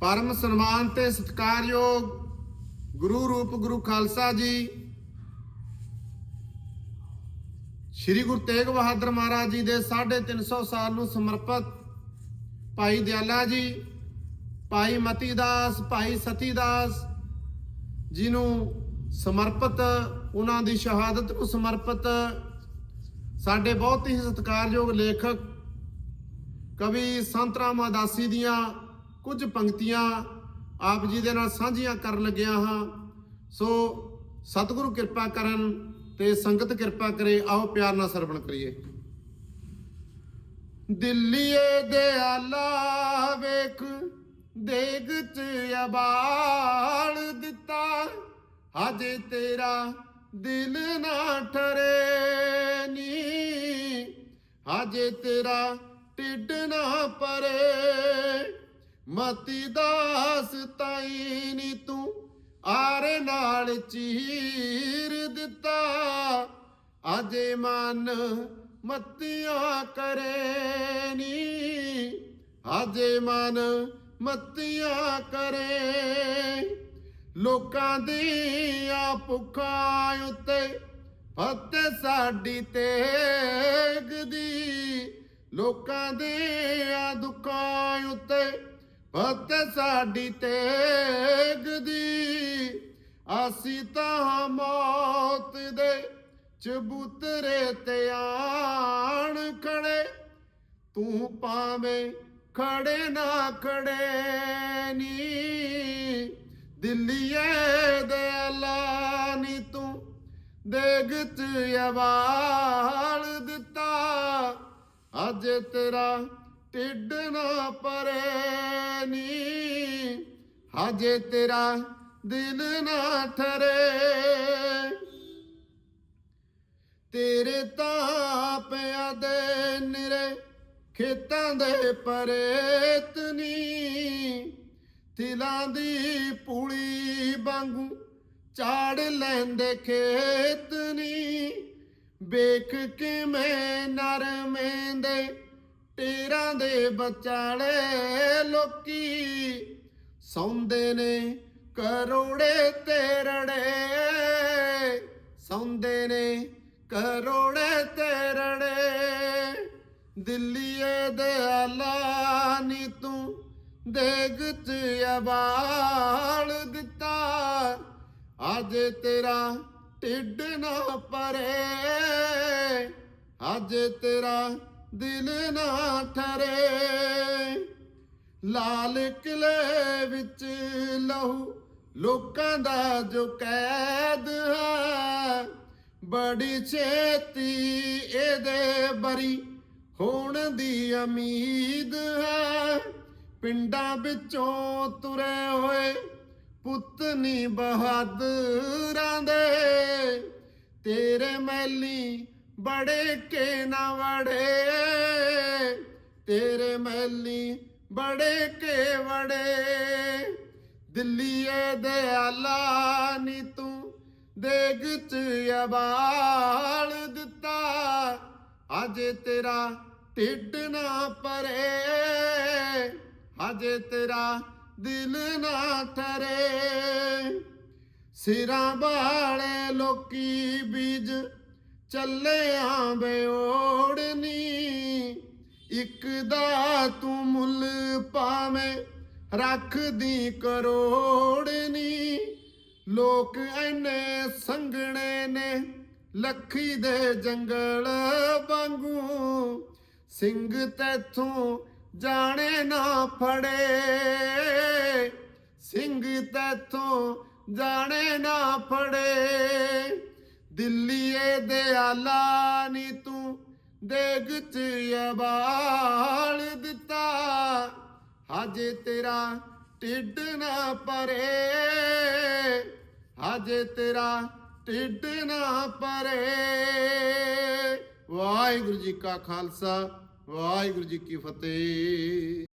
ਪਰਮ ਸਨਮਾਨ ਤੇ ਸਤਿਕਾਰਯੋਗ ਗੁਰੂ ਰੂਪ ਗੁਰੂ ਖਾਲਸਾ ਜੀ, ਸ੍ਰੀ ਗੁਰੂ ਤੇਗ ਬਹਾਦਰ ਮਹਾਰਾਜ ਜੀ ਦੇ 350 ਸਾਲ ਨੂੰ ਸਮਰਪਿਤ ਭਾਈ ਦਿਆਲਾ ਜੀ, ਭਾਈ ਮਤੀ ਦਾਸ, ਭਾਈ ਸਤੀ ਦਾਸ ਜੀ ਨੂੰ ਸਮਰਪਿਤ, ਉਹਨਾਂ ਦੀ ਸ਼ਹਾਦਤ ਨੂੰ ਸਮਰਪਿਤ ਸਾਡੇ ਬਹੁਤ ਹੀ ਸਤਿਕਾਰਯੋਗ ਲੇਖਕ ਕਵੀ ਸੰਤ ਰਾਮਦਾਸੀ ਦੀਆਂ ਕੁਝ ਪੰਕਤੀਆਂ ਆਪ ਜੀ ਦੇ ਨਾਲ ਸਾਂਝੀਆਂ ਕਰਨ ਲੱਗਿਆ ਹਾਂ। ਸੋ ਸਤਿਗੁਰੂ ਕਿਰਪਾ ਕਰਨ ਤੇ ਸੰਗਤ ਕਿਰਪਾ ਕਰੇ, ਆਓ ਪਿਆਰ ਨਾਲ ਸਰਵਣ ਕਰੀਏ। ਦਿੱਲੀਏ ਦੇ ਆਲਾ ਵੇਖ, ਦੇਗ ਚ ਅਬਾਲ ਦਿੱਤਾ, ਹਜੇ ਤੇਰਾ ਦਿਲ ਨਾ ਠਰੇ ਨੀ। ਹਜੇ ਤੇਰਾ ਢਿੱਡ ਨਾ ਪਰੇ ਮਤੀ ਦਾਸ ਤਾਈ ਨੀ ਤੂੰ ਆਰ ਨਾਲ ਚੀਰ ਦਿੱਤਾ। ਅਜੇ ਮਨ ਮੱਤੀਆਂ ਕਰੇ ਨੀ। ਅਜੇ ਮਨ ਮੱਤੀਆਂ ਕਰੇ। ਲੋਕਾਂ ਦੀਆਂ ਭੁੱਖਾਂ ਉੱਤੇ ਫਤ ਸਾਡੀ ਤੇਗ ਦੀ। ਲੋਕਾਂ ਦੀਆਂ ਦੁੱਖਾਂ ਉੱਤੇ ਫਤਿਹ ਸਾਡੀ ਤੇਗ ਦੀ, ਅਸੀਂ ਤਾਂ ਮੌਤ ਦੇ ਚਬੂਤਰੇ ਤੇ ਆਣ ਖੜੇ। ਤੂੰ ਪਾਵੇਂ ਖੜੇ ਨਾ ਖੜੇ ਨੀ, ਦਿੱਲੀਏ ਦੇ ਅੱਲਾ ਨੀ ਤੂੰ ਦੇਗ ਚ ਅਵਾਲ ਦਿੱਤਾ। ਅੱਜ ਤੇਰਾ ਢਿੱਡ ਨਾ ਪਰੇ ਨੀ। ਹਜੇ ਤੇਰਾ ਦਿਲ ਨਾ ਠਰੇ। ਤੇਰੇ ਤਾਂ ਪਿਆ ਦੇ ਨਿਰੇ, ਖੇਤਾਂ ਦੇ ਪਰੇਤਨੀ ਤਿਲਾਂ ਦੀ ਪੂਲੀ ਵਾਂਗੂ ਚਾੜ ਲੈਂਦੇ ਖੇਤ ਨੀ। ਵੇਖ ਕਿਵੇਂ ਨਰਮੇ ਦੇ ਟੇਰਾਂ ਦੇ ਬਚਾਲੇ ਲੋਕੀ ਸੌਂਦੇ ਨੇ ਕਰੋੜੇ ਤੇਰੜੇ। ਸੌਂਦੇ ਨੇ ਕਰੋੜੇ ਤੇਰੜੇ। ਦਿੱਲੀਏ ਦੇ ਆਲਾ ਨੀ ਤੂੰ ਦੇਗ ਚ ਅਵਾਲ ਦਿੱਤਾ। ਅੱਜ ਤੇਰਾ ਢਿੱਡ ਨਾ ਪਰੇ ਅੱਜ ਤੇਰਾ ਦਿਲ ਨਾ ਠਰੇ। ਲਾਲ ਕਿਲੇ ਵਿੱਚ ਲਹੂ ਲੋਕਾਂ ਦਾ ਜੋ ਕੈਦ ਹੈ, ਬੜੀ ਛੇਤੀ ਇਹਦੇ ਬਰੀ ਹੋਣ ਦੀ ਉਮੀਦ ਹੈ। ਪਿੰਡਾਂ ਵਿੱਚੋਂ ਤੁਰੇ ਹੋਏ ਪੁੱਤ ਨੀ ਬਹਾਦਰਾਂ ਦੇ, ਤੇਰੇ ਮੈਲੀ ਬੜੇ ਕੇ ਨਾ ਵੜੇ। ਤੇਰੇ ਮੈਲੀ ਬੜੇ ਕੇ ਵੜੇ। ਦਿੱਲੀਏ ਦੇ ਆਲਾ ਨੀ ਤੂੰ ਦੇਗ ਚ ਅਬਾਲ ਦਿੱਤਾ। ਅਜੇ ਤੇਰਾ ਢਿੱਡ ਨਾ ਪਰੇ ਅਜੇ ਤੇਰਾ ਦਿਲ ਨਾ ਠਰੇ। ਸਿਰਾਂ ਵਾਲੇ ਲੋਕੀ ਬੀਜ ਚੱਲਿਆਂ ਆਂਬੇ ਇੱਕ ਦਾ ਤੂੰ ਮੁੱਲ ਪਾਵੇਂ, ਰੱਖਦੀ ਕਰੋੜਨੀ। ਲੋਕ ਐਨੇ ਸੰਗਣੇ ਨੇ, ਲੱਖੀ ਦੇ ਜੰਗਲ ਵਾਂਗੂ। ਸਿੰਘ ਤੈਥੋਂ ਜਾਣੇ ਨਾ ਫੜੇ। ਸਿੰਘ ਤੈਥੋਂ ਜਾਣੇ ਨਾ ਫੜੇ। ਦਿੱਲੀਏ ਦੇ ਆਲਾ ਨੀ ਤੂੰ ਦੇਗ ਚ ਅਬਾਲ ਦਿੱਤਾ। ਹਜੇ ਤੇਰਾ ਢਿੱਡ ਨਾ ਪਰੇ ਹਜੇ ਤੇਰਾ ਢਿੱਡ ਨਾ ਪਰੇ ਵਾਹਿਗੁਰੂ ਜੀ ਕਾ ਖਾਲਸਾ, ਵਾਹਿਗੁਰੂ ਜੀ ਕੀ ਫਤਿਹ।